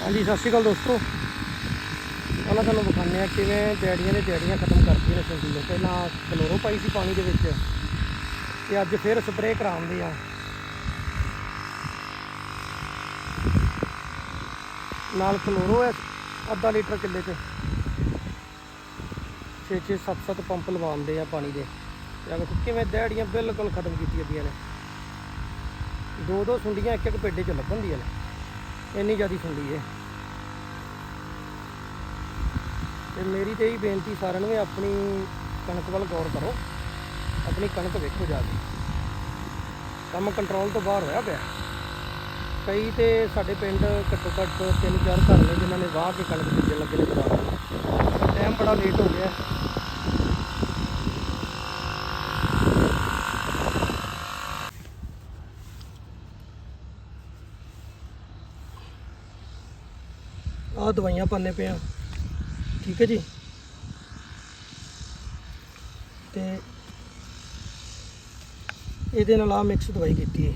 ਹਾਂਜੀ, ਸਤਿ ਸ਼੍ਰੀ ਅਕਾਲ ਦੋਸਤੋ। ਪਹਿਲਾਂ ਤੁਹਾਨੂੰ ਵਿਖਾਉਂਦੇ ਆ ਕਿਵੇਂ ਡੈੜੀਆਂ ਨੇ ਡੈੜੀਆਂ ਖਤਮ ਕਰਦੀਆਂ ਨੇ ਸੰਦੀ ਨੇ ਪਹਿਲਾਂ ਕਲੋਰੋ ਪਾਈ ਸੀ ਪਾਣੀ ਦੇ ਵਿੱਚ ਤੇ ਅੱਜ ਫਿਰ ਸਪਰੇਅ ਕਰਾਉਂਦੇ ਆ ਨਾਲ ਕਲੋਰੋ ਹੈ, ਅੱਧਾ ਲੀਟਰ ਕਿੱਲੇ 'ਚ। 6 6 7 7 ਪੰਪ ਲਵਾਉਂਦੇ ਆ ਪਾਣੀ ਦੇ। ਤੇ ਆ ਵੇਖੋ ਕਿਵੇਂ ਦਿਹਾੜੀਆਂ ਬਿਲਕੁਲ ਖਤਮ ਕੀਤੀਆਂ ਦੀਆਂ ਨੇ। ਦੋ ਦੋ ਸੁੰਡੀਆਂ ਇੱਕ ਇੱਕ ਪੇਡੇ 'ਚ ਲੱਭਣਦੀਆਂ ਨੇ। ਇੰਨੀ ਜ਼ਿਆਦੀ ਸੁੰਡੀ ਹੈ ਤੇ ਮੇਰੀ ਤੇ ਇਹ ਬੇਨਤੀ ਸਾਰਿਆਂ ਨੂੰ ਵੀ ਆਪਣੀ ਕਣਕ ਵੱਲ ਗੌਰ ਕਰੋ। ਆਪਣੀ ਕਣਕ ਵੇਖੋ ਜਾ ਕੇ। ਕੰਮ ਕੰਟਰੋਲ ਤੋਂ ਬਾਹਰ ਹੋਇਆ ਪਿਆ। ਕਈ ਤੇ ਸਾਡੇ ਪਿੰਡ ਘੱਟੋ ਘੱਟ ਤਿੰਨ ਚਾਰ ਘਰ ਨੇ ਜਿਨ੍ਹਾਂ ਨੇ ਵਾਹ ਕੇ ਕਣਕ ਬੀਜਣ ਲੱਗੇ ਨੇ ਦੁਬਾਰਾ ਟਾਈਮ ਬੜਾ ਲੇਟ ਹੋ ਗਿਆ। ਆਹ ਦਵਾਈਆਂ ਪਾਣੇ ਪਏ ਆ। ਠੀਕ ਹੈ ਜੀ? ਤੇ ਇਹਦੇ ਨਾਲ ਆ ਮਿਕਸ ਦਵਾਈ ਕੀਤੀ ਹੈ।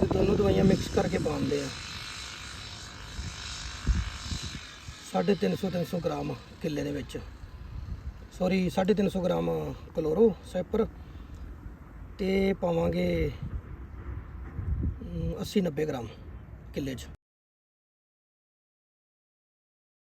ਤੇ ਦੋਨੋਂ ਦਵਾਈਆਂ ਮਿਕਸ ਕਰਕੇ ਪਾਉਂਦੇ ਆ। 350 300 ਗ੍ਰਾਮ ਕਿੱਲੇ ਦੇ ਵਿੱਚ। ਸੌਰੀ 350 ਗ੍ਰਾਮ ਕਲੋਰੋ ਸੈਪਰ ਤੇ ਪਾਵਾਂਗੇ 80 90 ਗ੍ਰਾਮ ਕਿੱਲੇ 'ਚ